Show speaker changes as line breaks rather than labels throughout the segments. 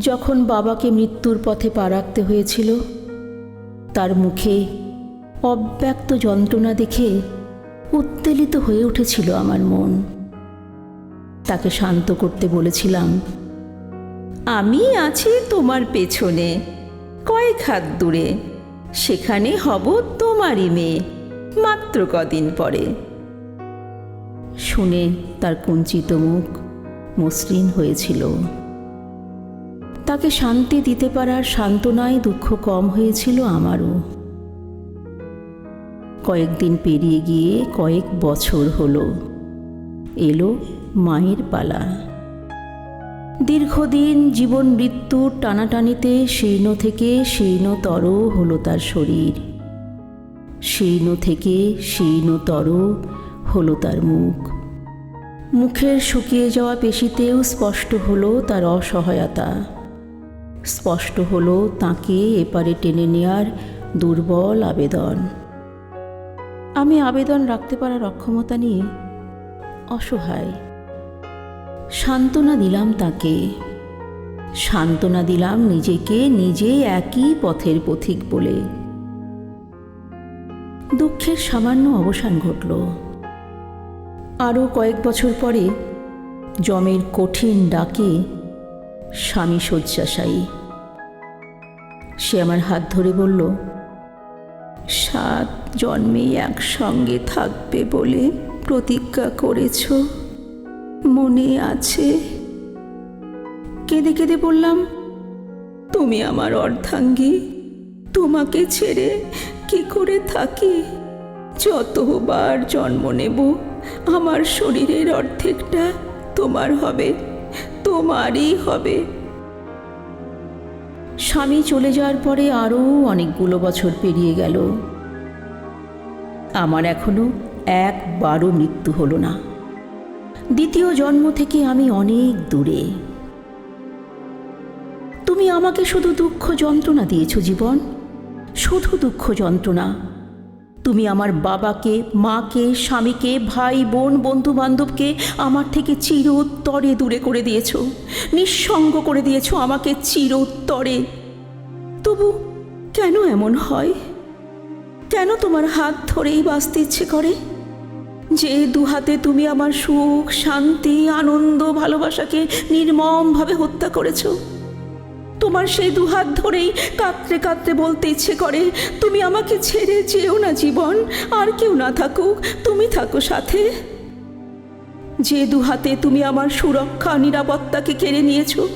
যখন বাবাকে মৃত্যুর পথে পা রাখতে হয়েছিল, তার মুখে অব্যক্ত যন্ত্রণা দেখে উত্তেলিত হয়ে উঠেছিল আমার মন। তাকে শান্ত করতে বলেছিলাম, আমি আছি তোমার পেছনে, কয়েক হাত দূরে। সেখানে হব তোমারই মেয়ে, মাত্র কদিন পরে। শুনে তার কুঞ্চিত মুখ মসৃণ হয়েছিল। তাকে শান্তি দিতে পারার সান্ত্বনায় দুঃখ কম হয়েছিল আমারও। কয়েকদিন পেরিয়ে গিয়ে কয়েক বছর হলো। এলো মায়ের পালা। দীর্ঘদিন জীবন মৃত্যুর টানাটানিতে শীর্ণ থেকে শীর্ণতর হলো তার শরীর। শীর্ণ থেকে শীর্ণতর হলো তার মুখ। মুখের শুকিয়ে যাওয়া পেশিতেও স্পষ্ট হলো তার অসহায়তা। স্পষ্ট হলো তাকে এপারে টেনে নেয়ার দুর্বল আবেদন। আমি আবেদন রাখতে পারার অক্ষমতা নিয়ে অসহায়। সান্ত্বনা দিলাম তাকে। সান্ত্বনা দিলাম নিজেকে নিজে একই পথের পথিক বলে। দুঃখের সামান্য অবসান ঘটল। আরও কয়েক বছর পরে জমের কঠিন ডাকে স্বামী শয্যাশায়ী। সে আমার হাত ধরে বলল, সাত জন্মে একসঙ্গে থাকবে বলে প্রতিজ্ঞা করেছ? মনে আছে? কেঁদে কেঁদে বললাম, তুমি আমার অর্ধাঙ্গী। তোমাকে ছেড়ে কি করে থাকি? যতবার জন্ম নেব, আমার শরীরের অর্ধেকটা তোমার হবে। তোমারই হবে। স্বামী চলে যাওয়ার পরে আরও অনেকগুলো বছর পেরিয়ে গেল। আমার এখনও একবারও মৃত্যু হলো না। দ্বিতীয় জন্ম থেকে আমি অনেক দূরে। তুমি আমাকে শুধু দুঃখ যন্ত্রণা দিয়েছ জীবন। শুধু দুঃখ যন্ত্রণা। তুমি আমার বাবাকে, মাকে, স্বামীকে, ভাই, বোন বন্ধু বান্ধবকে আমার থেকে চিরোত্তরে দূরে করে দিয়েছ। নিঃসঙ্গ করে দিয়েছ আমাকে চিরোত্তরে। তবু কেন এমন হয়? কেন তোমার হাত ধরেই বাঁচতে ইচ্ছে করে? যে দুহাতে তুমি আমার সুখ, শান্তি, আনন্দ, ভালোবাসাকে নির্মমভাবে হত্যা করেছ। তোমার সেই দুহাত ধরেই কাতরে কাতরে বলতে ইচ্ছে করে, তুমি আমাকে ছেড়ে যেও না জীবন, আর কেউ না থাকুক, তুমি থাকো সাথে। যে দুহাতে তুমি আমার সুরক্ষা, নিরাপত্তাকে কেড়ে নিয়েছো,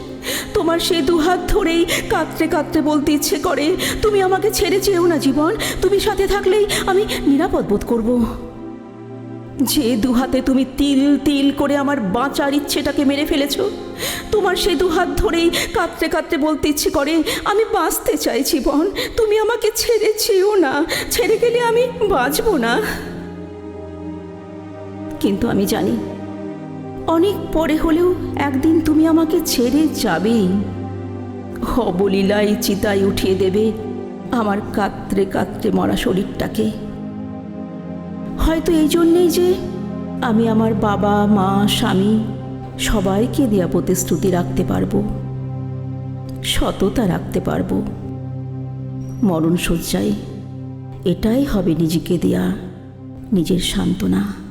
তোমার সেই দুহাত ধরেই কাতরে কাতরে বলতে ইচ্ছে করে, তুমি আমাকে ছেড়ে যেও না জীবন, তুমি সাথে থাকলেই আমি নিরাপদ বোধ করব। যে দুহাতে তুমি তিল তিল করে আমার বাঁচার ইচ্ছেটাকে মেরে ফেলেছ, তোমার সে দুহাত ধরেই কাঁদতে কাঁদতে বলতে ইচ্ছে করে, আমি বাঁচতে চাই জীবন। তুমি আমাকে ছেড়ে চেয়েও না, ছেড়ে গেলে আমি বাঁচব না। কিন্তু আমি জানি, অনেক পরে হলেও একদিন তুমি আমাকে ছেড়ে যাবেই। অবলীলায় চিতায় উঠিয়ে দেবে আমার কাতরে কাতরে মরা শরীরটাকে। হয়তো এই জন্যেই যে আমি আমার বাবা, মা, স্বামী সবাইকে দেয়া প্রতিশ্রুতি রাখতে পারব, সততা রাখতে পারব। মরণ শয্যায় এটাই হবে নিজেকে দেয়া, নিজের সান্ত্বনা।